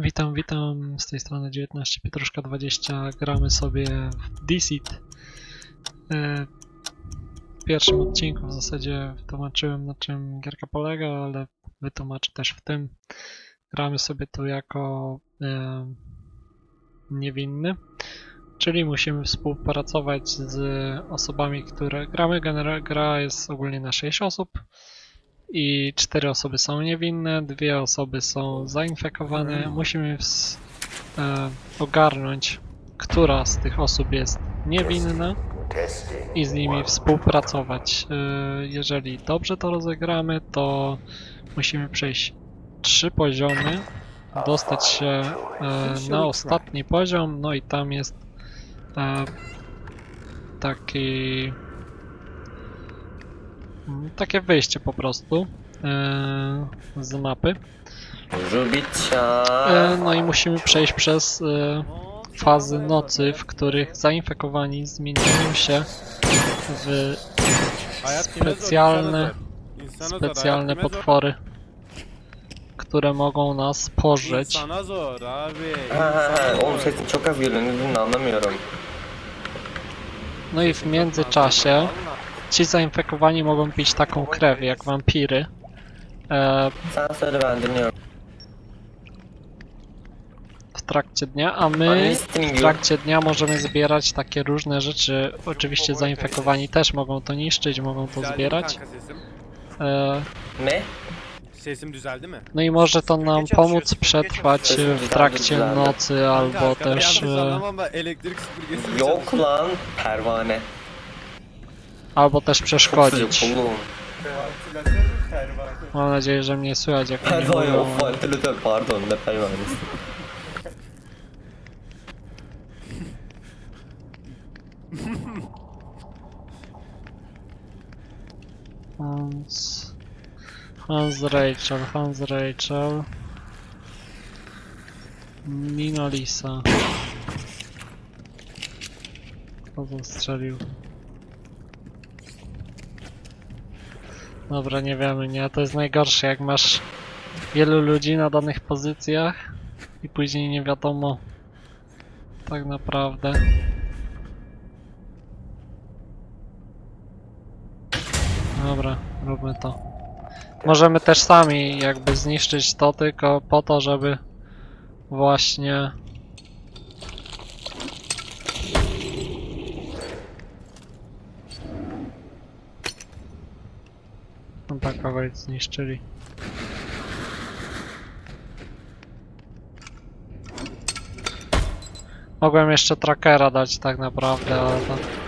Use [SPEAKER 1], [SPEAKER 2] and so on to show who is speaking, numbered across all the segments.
[SPEAKER 1] Witam, witam, z tej strony 19 Pietruszka 20 gramy sobie w Deceit. E, W pierwszym odcinku w zasadzie wytłumaczyłem na czym gierka polega, ale wytłumaczę też w tym. Gramy sobie tu jako e, niewinny, czyli musimy współpracować z osobami, które gramy. Genera- gra jest ogólnie na 6 osób i cztery osoby są niewinne, dwie osoby są zainfekowane. Musimy ws- e, ogarnąć, która z tych osób jest niewinna i z nimi współpracować. E, jeżeli dobrze to rozegramy, to musimy przejść trzy poziomy, dostać się e, na ostatni poziom, no i tam jest e, taki Takie wyjście po prostu e, z mapy.
[SPEAKER 2] Żubicia.
[SPEAKER 1] E, no i musimy przejść przez e, fazy nocy, w których zainfekowani zmieniają się w specjalne, specjalne potwory, które mogą nas pożyć.
[SPEAKER 2] Anlamıyorum.
[SPEAKER 1] No i w międzyczasie ci zainfekowani mogą pić taką krew jak wampiry. E, w trakcie dnia, a my w trakcie dnia możemy zbierać takie różne rzeczy. Oczywiście zainfekowani też mogą to niszczyć, mogą to zbierać. E, no i może to nam pomóc przetrwać w trakcie nocy albo też e, albo też przeszkodzić. Mam nadzieję, że mnie słychać jak oni
[SPEAKER 2] Pervane
[SPEAKER 1] mówią.
[SPEAKER 2] pardon.
[SPEAKER 1] Hans, Hans Rachel, Hans Rachel. Nina Lisa. Kto zastrzelił? Dobra, nie wiemy, nie? To jest najgorsze, jak masz wielu ludzi na danych pozycjach i później nie wiadomo tak naprawdę. Dobra, róbmy to. Możemy też sami jakby zniszczyć to tylko po to, żeby właśnie no tak kogoś zniszczyli. Mogłem jeszcze trackera dać tak naprawdę, ale to...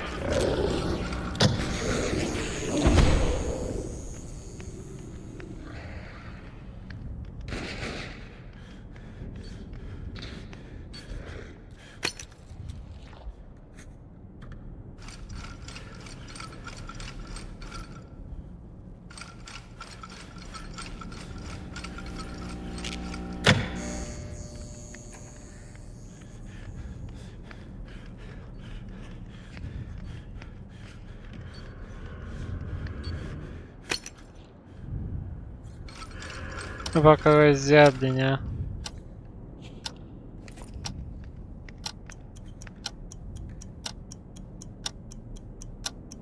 [SPEAKER 1] Chyba kogoś zjadli, nie?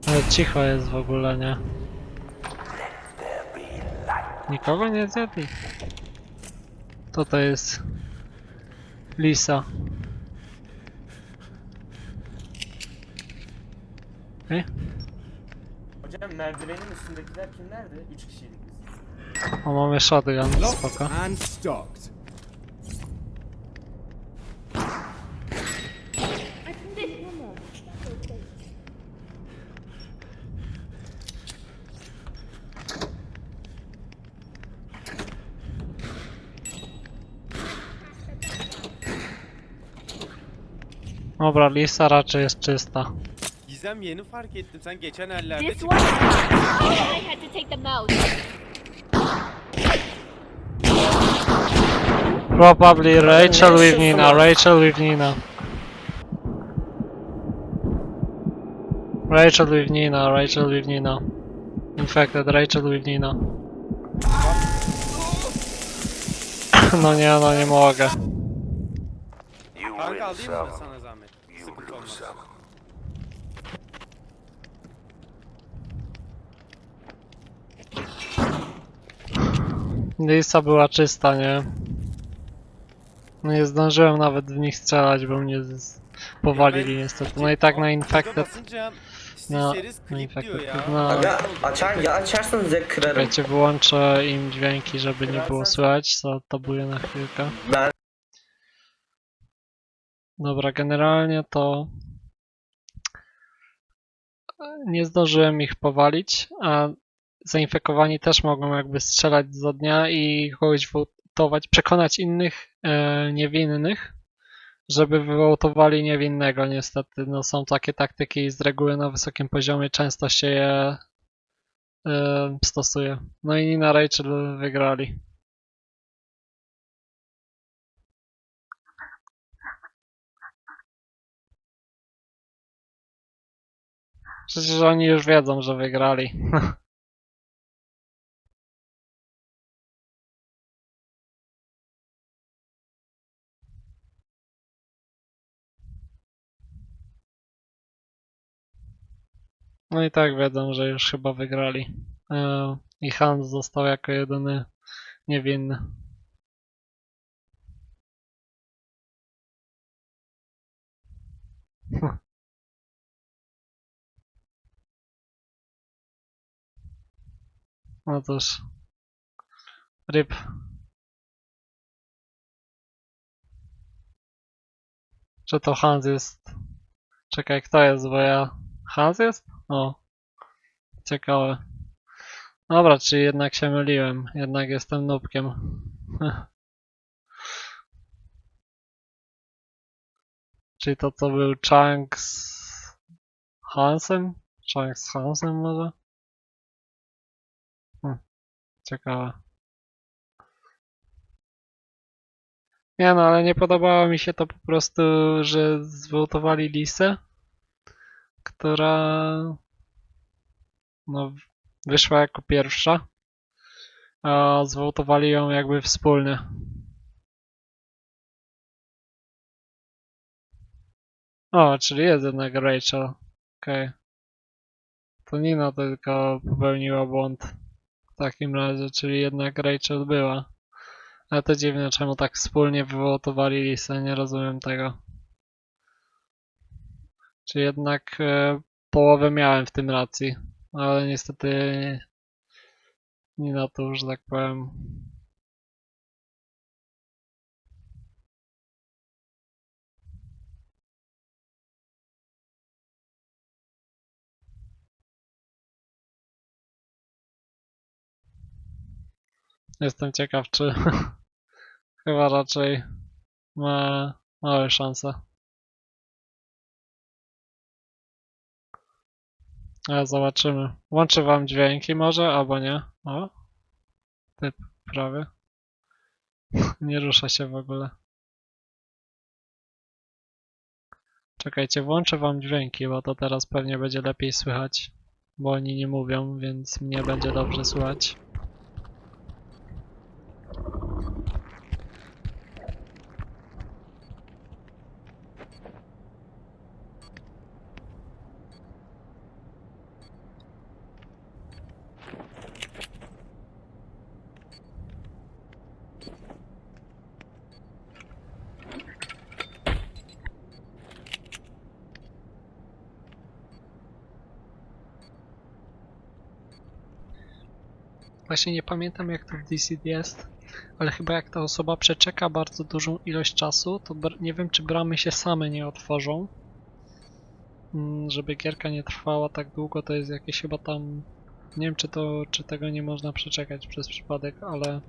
[SPEAKER 1] Ale cicho jest w ogóle, nie? Nikogo nie zjadli? To to jest... Lisa. E?
[SPEAKER 3] Hocam merdivenin üstündekiler kimlerdi? 3 kişiydik.
[SPEAKER 1] O, mamy shotgun, spoko.
[SPEAKER 4] and stocked.
[SPEAKER 1] Dobra, Lisa raczej jest czysta.
[SPEAKER 4] Gizem yeni fark ettim. Sen geçen ellerde
[SPEAKER 5] This one. I had to take them out.
[SPEAKER 1] Probably Rachel with Nina, Rachel with Nina. Rachel with Nina, Rachel with Nina. Infected, Rachel with Nina. No nie, no nie mogę.
[SPEAKER 4] Alayım mı sana zahmet? Sıkıntı olmaz.
[SPEAKER 1] Lisa była czysta, nie? No nie zdążyłem nawet w nich strzelać, bo mnie z... powalili niestety. No i tak na Infected No,
[SPEAKER 4] Steel
[SPEAKER 1] no
[SPEAKER 4] clip diyor
[SPEAKER 1] infected no.
[SPEAKER 2] Aga açar ya açarsanız ya kırarım.
[SPEAKER 1] Czekajcie, wyłączę im dźwięki, żeby nie było słychać, co tabuję na chwilkę.
[SPEAKER 2] Ben
[SPEAKER 1] Dobra, generalnie to nie zdążyłem ich powalić, a zainfekowani też mogą jakby strzelać z dnia i kogoś przekonać innych e, niewinnych, żeby wywołtowali niewinnego niestety. No są takie taktyki i z reguły na wysokim poziomie często się je e, stosuje. No i Nina Rachel wygrali. Przecież oni już wiedzą, że wygrali. No i tak wiedzą, że już chyba wygrali. E, I Hans został jako jedyny niewinny. No cóż. Ryb. Czy to Hans jest? Czekaj, kto jest, bo ja... Hans jest? O. Ciekawe. Dobra, czyli jednak się myliłem. Jednak jestem nubkiem. czyli to co był Chunk z Hansem? Chunk z Hansem może? Ciekawe. Nie no, ale nie podobało mi się to po prostu, że zwołtowali Lisę, która no, wyszła jako pierwsza, a zwołtowali ją jakby wspólnie. O, czyli jest jednak Rachel. Okej. To Nina tylko popełniła błąd. W takim razie, czyli jednak Rachel była. Ale to dziwne, czemu tak wspólnie wywołtowali Lisę, nie rozumiem tego. Czy jednak e, połowę miałem w tym racji, ale niestety nie na to, że tak powiem. Jestem ciekaw, czy chyba raczej ma małe szanse. Ale zobaczymy. Łączę wam dźwięki może, albo nie. O. Typ prawie. Nie rusza się w ogóle. Czekajcie, włączę wam dźwięki, bo to teraz pewnie będzie lepiej słychać. Bo oni nie mówią, więc mnie będzie dobrze słychać. Właśnie nie pamiętam jak to w DCD jest, ale chyba jak ta osoba przeczeka bardzo dużą ilość czasu, to nie wiem czy bramy się same nie otworzą. Mm, Żeby gierka nie trwała tak długo, to jest jakieś chyba tam... Nie wiem czy to, czy tego nie można przeczekać przez przypadek, ale...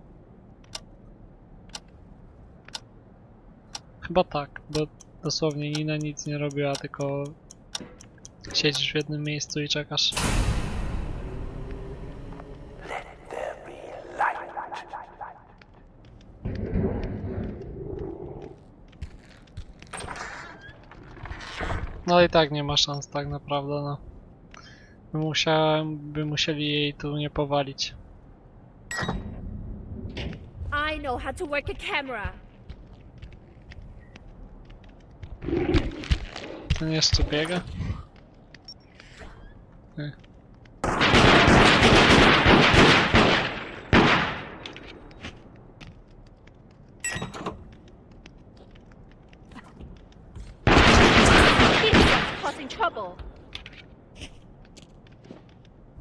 [SPEAKER 1] Chyba tak, bo dosłownie Nina nic nie robiła, tylko siedzisz w jednym miejscu i czekasz. No i tak nie ma szans tak naprawdę, no. Musiałem, by musieli jej tu nie powalić.
[SPEAKER 5] I know how to work a camera.
[SPEAKER 1] Ten jeszcze biega? Okej.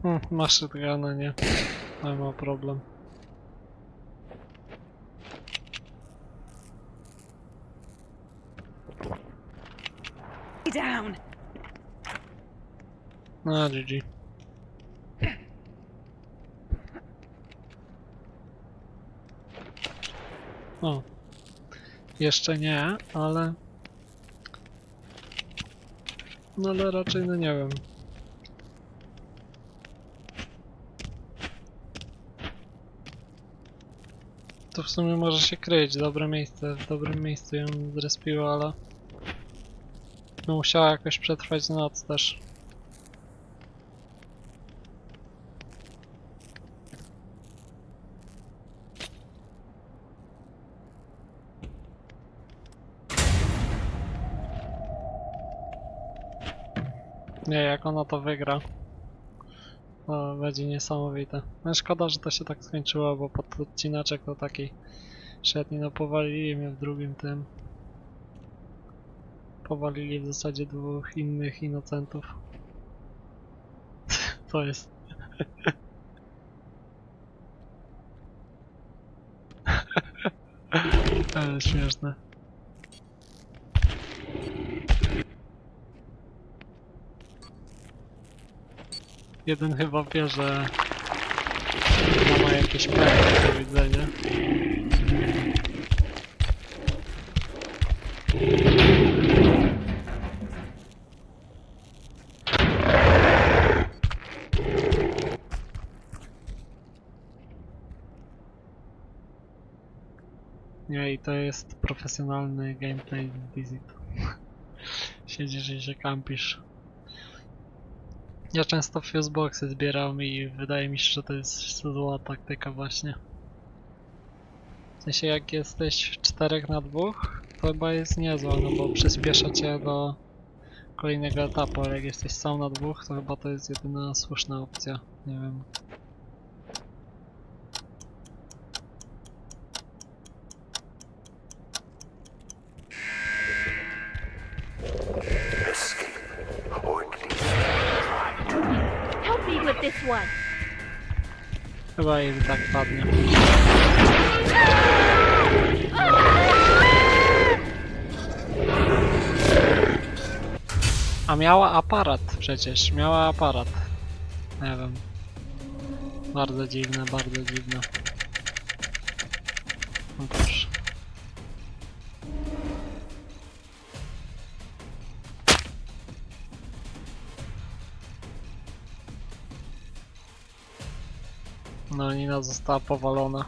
[SPEAKER 1] Hmm, masz gana, nie? Ale ma problem.
[SPEAKER 6] down.
[SPEAKER 1] No, GG. O. Jeszcze nie, ale... No ale raczej, no nie wiem. To w sumie może się kryć, dobre miejsce, w dobrym miejscu ją zrespiło, ale... No musiała jakoś przetrwać noc też. Nie, jak ona to wygra. To będzie niesamowite. No szkoda, że to się tak skończyło, bo pod odcinaczek to taki szedni, no powalili mnie w drugim tym. Powalili w zasadzie dwóch innych inocentów. To jest. Ale śmieszne. Jeden chyba wie, że ma jakieś plany do widzenia. Nie, i to jest profesjonalny gameplay Dizzy. Siedzisz i się kampisz. Ja często fuseboxy zbieram i wydaje mi się, że to jest zła taktyka właśnie. W sensie jak jesteś w 4 na 2, to chyba jest niezła, no bo przyspiesza cię do kolejnego etapu, ale jak jesteś sam na dwóch, to chyba to jest jedyna słuszna opcja. Nie wiem. I tak padnie. A miała aparat przecież, miała aparat. Nie wiem. Bardzo dziwne, bardzo dziwne. No proszę. No Nina została powalona.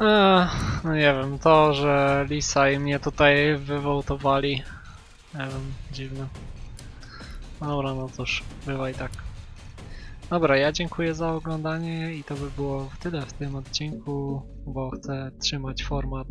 [SPEAKER 1] Ech, no nie wiem, to, że Lisa i mnie tutaj wywołtowali. Nie wiem, dziwne. Dobra, no cóż, bywa i tak. Dobra, ja dziękuję za oglądanie i to by było tyle w tym odcinku, bo chcę trzymać format